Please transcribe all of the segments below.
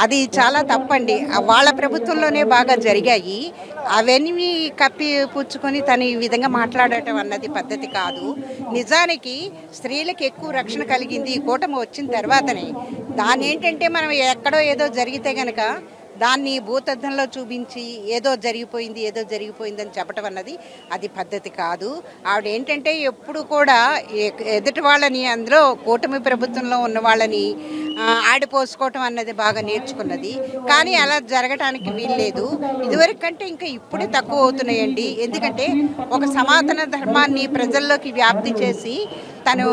అది చాలా తప్పండి. వాళ్ళ ప్రభుత్వంలోనే బాగా జరిగాయి. అవన్నీ కప్పి పుచ్చుకొని తను ఈ విధంగా మాట్లాడటం అన్నది పద్ధతి కాదు. నిజానికి స్త్రీలకు ఎక్కువ రక్షణ కలిగింది ఈ కూటమి వచ్చిన తర్వాతనే. దాని ఏంటంటే మనం ఎక్కడో ఏదో జరిగితే గనక దాన్ని భూతద్దంలో చూపించి ఏదో జరిగిపోయింది ఏదో జరిగిపోయింది అని చెప్పటం అన్నది అది పద్ధతి కాదు. ఆవిడ ఏంటంటే ఎప్పుడు కూడా ఎ- ఎదుటి వాళ్ళని అందులో కూటమి ప్రభుత్వంలో ఉన్న వాళ్ళని ఆడిపోసుకోవటం అన్నది బాగా నేర్చుకున్నది. కానీ అలా జరగటానికి వీల్లేదు. ఇదివరకు కంటే ఇంకా ఇప్పుడే తక్కువ అవుతున్నాయండి. ఎందుకంటే ఒక సనాతన ధర్మాన్ని ప్రజల్లోకి వ్యాప్తి చేసి తను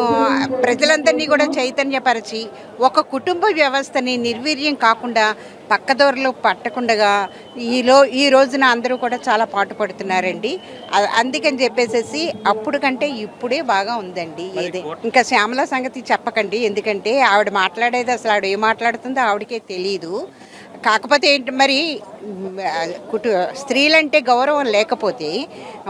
ప్రజలందరినీ కూడా చైతన్యపరిచి ఒక కుటుంబ వ్యవస్థని నిర్వీర్యం కాకుండా పక్కదోరలో పట్టకుండగా ఈలో ఈ రోజున అందరూ కూడా చాలా పాటుపడుతున్నారండి అ- అందుకని చెప్పేసేసి అప్పుడు కంటే ఇప్పుడే బాగా ఉందండి ఏదే. ఇంకా శ్యామల సంగతి చెప్పకండి ఎందుకంటే ఆవిడ మాట్లాడేది అసలు ఆవిడ ఏం మాట్లాడుతుందో ఆవిడకే తెలియదు కాకపోతే ఏంటి మరి కుటు స్త్రీలంటే గౌరవం లేకపోతే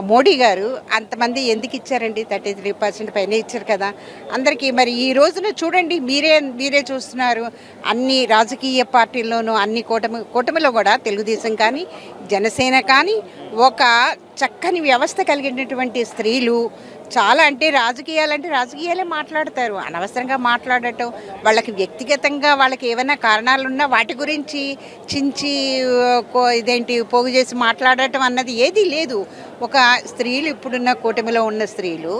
మోడీ గారు అంతమంది ఎందుకు ఇచ్చారండి? థర్టీ త్రీ పర్సెంట్ పైన ఇచ్చారు కదా. అందరికీ మరి ఈ రోజున చూడండి మీరే మీరే చూస్తున్నారు. అన్ని రాజకీయ పార్టీల్లోనూ అన్ని కూటమి కూటమిలో కూడా తెలుగుదేశం కానీ జనసేన కానీ ఒక చక్కని వ్యవస్థ కలిగినటువంటి స్త్రీలు చాలా అంటే రాజకీయాలంటే రాజకీయాలే మాట్లాడతారు. అనవసరంగా మాట్లాడటం వాళ్ళకి వ్యక్తిగతంగా వాళ్ళకి ఏమైనా కారణాలు ఉన్నా వాటి గురించి చించి ఇదేంటి పోగు చేసి మాట్లాడటం అన్నది ఏదీ లేదు. ఒక స్త్రీలు ఇప్పుడున్న కూటమిలో ఉన్న స్త్రీలు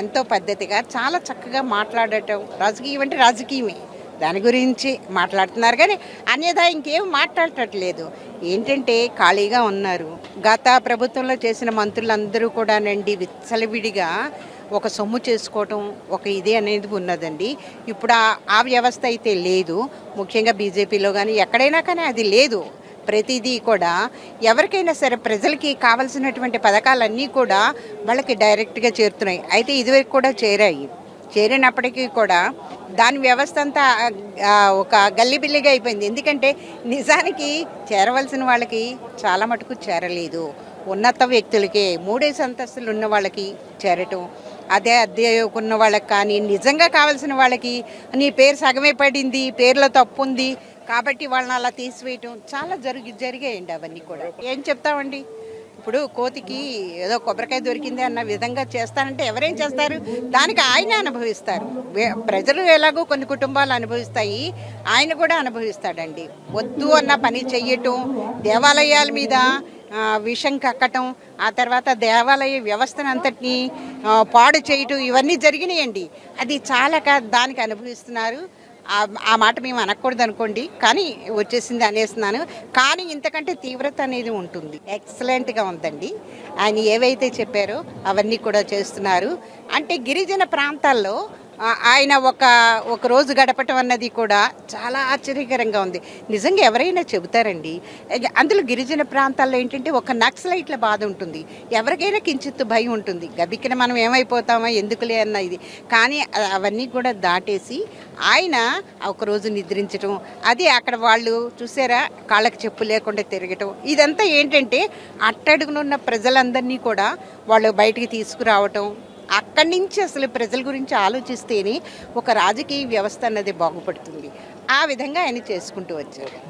ఎంతో పద్ధతిగా చాలా చక్కగా మాట్లాడటం రాజకీయం అంటే రాజకీయమే. దాని గురించి మాట్లాడుతున్నారు కానీ అన్యథా ఇంకేం మాట్లాడటట్లేదు ఏంటంటే ఖాళీగా ఉన్నారు. గత ప్రభుత్వంలో చేసిన మంత్రులందరూ కూడానండి విచ్చలవిడిగా ఒక సొమ్ము చేసుకోవటం ఒక ఇది అనేది ఉన్నదండి. ఇప్పుడు ఆ- ఆ వ్యవస్థ అయితే లేదు. ముఖ్యంగా బీజేపీలో కానీ ఎక్కడైనా కానీ అది లేదు. ప్రతిదీ కూడా ఎవరికైనా సరే ప్రజలకి కావలసినటువంటి పథకాలన్నీ కూడా వాళ్ళకి డైరెక్ట్గా చేరుతున్నాయి. అయితే ఇదివరకు కూడా చేరాయి. చేరినప్పటికీ కూడా దాని వ్యవస్థ అంతా ఒక గల్లిబిల్లిగా అయిపోయింది. ఎందుకంటే నిజానికి చేరవలసిన వాళ్ళకి చాలా మటుకు చేరలేదు. ఉన్నత వ్యక్తులకే మూడేసి అంతస్తులు ఉన్న వాళ్ళకి చేరటం అదే అద్దె ఉన్న వాళ్ళకి కానీ నిజంగా కావాల్సిన వాళ్ళకి నీ పేరు సగమే పడింది పేర్లో తప్పు ఉంది కాబట్టి వాళ్ళని అలా తీసివేయటం చాలా జరిగి జరిగాయండి అవన్నీ కూడా. ఏం చెప్తామండి? ఇప్పుడు కోతికి ఏదో కొబ్బరికాయ దొరికింది అన్న విధంగా చేస్తానంటే ఎవరేం చేస్తారు? దానికి ఆయన అనుభవిస్తారు. ప్రజలు ఎలాగో కొన్ని కుటుంబాలు అనుభవిస్తాయి. ఆయన కూడా అనుభవిస్తాడండి. వద్దు అన్న పని చెయ్యటం దేవాలయాల మీద విషం కక్కటం ఆ తర్వాత దేవాలయ వ్యవస్థను అంతటిని పాడు చేయటం ఇవన్నీ జరిగినాయండి. అది చాలా దానికి అనుభవిస్తున్నారు. ఆ మాట మేము అనకూడదు అనుకోండి. కానీ వచ్చేసింది అనేస్తున్నాను. కానీ ఇంతకంటే తీవ్రత అనేది ఉంటుంది. ఎక్సలెంట్గా ఉందండి. ఆయన ఏవైతే చెప్పారో అవన్నీ కూడా చేస్తున్నారు. అంటే గిరిజన ప్రాంతాల్లో ఆయన ఒక ఒక రోజు గడపటం అన్నది కూడా చాలా ఆశ్చర్యకరంగా ఉంది. నిజంగా ఎవరైనా చెబుతారండి అందులో గిరిజన ప్రాంతాల్లో ఏంటంటే ఒక నక్సలైట్ల బాధ ఉంటుంది. ఎవరికైనా కించిత్తు భయం ఉంటుంది. గబిక్కిన మనం ఏమైపోతామో ఎందుకులే అన్న ఇది. కానీ అవన్నీ కూడా దాటేసి ఆయన ఒకరోజు నిద్రించటం అది అక్కడ వాళ్ళు చూసారా కాళ్ళకి చెప్పు లేకుండా తిరగటం. ఇదంతా ఏంటంటే అట్టడుగునున్న ప్రజలందరినీ కూడా వాళ్ళు బయటికి తీసుకురావటం అక్కడి నుంచి అసలు ప్రజల గురించి ఆలోచిస్తేనే ఒక రాజకీయ వ్యవస్థ అన్నది బాగుపడుతుంది. ఆ విధంగా ఆయన చేసుకుంటూ వచ్చారు.